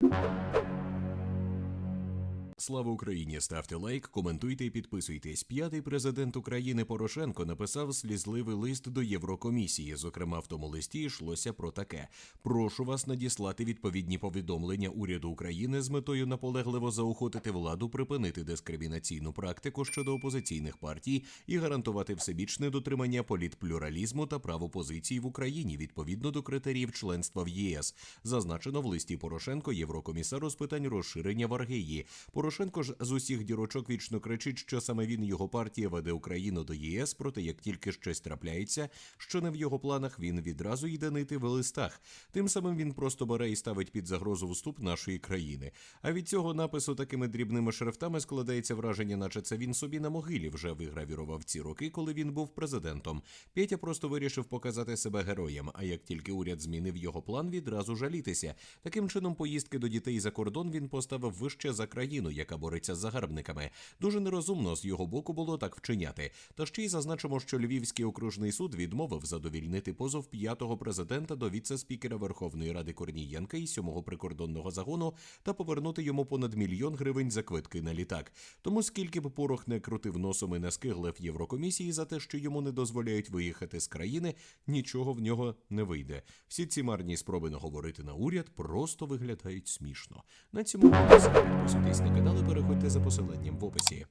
you Слава Україні! Ставте лайк, коментуйте і підписуйтесь. П'ятий президент України Порошенко написав слізливий лист до Єврокомісії. Зокрема, в тому листі йшлося про таке: прошу вас надіслати відповідні повідомлення уряду України з метою наполегливо заохотити владу припинити дискримінаційну практику щодо опозиційних партій і гарантувати всебічне дотримання політплюралізму та прав опозиції в Україні відповідно до критеріїв членства в ЄС. Зазначено в листі Порошенко Єврокомісару з питань розширення в Аргеї. Порошенко ж з усіх дірочок вічно кричить, що саме він його партія веде Україну до ЄС. Проте як тільки щось трапляється, що не в його планах, він відразу йде нити в листах. Тим самим він просто бере і ставить під загрозу вступ нашої країни. А від цього напису такими дрібними шрифтами складається враження, наче це він собі на могилі вже вигравірував ці роки, коли він був президентом. Петя просто вирішив показати себе героєм. А як тільки уряд змінив його план, відразу жалітися. Таким чином, поїздки до дітей за кордон він поставив вище за країну, яка бореться з загарбниками. Дуже нерозумно з його боку було так вчиняти. Та ще й зазначимо, що Львівський окружний суд відмовив задовільнити позов п'ятого президента до віце-спікера Верховної Ради Корнієнка і сьомого прикордонного загону та повернути йому понад мільйон гривень за квитки на літак. Тому скільки б порох не крутив носом і не скиглив Єврокомісії за те, що йому не дозволяють виїхати з країни, нічого в нього не вийде. Всі ці марні спроби наговорити на уряд просто виглядають смішно. На цьому підписуйтесь на канал і переходьте за посиланням в описі.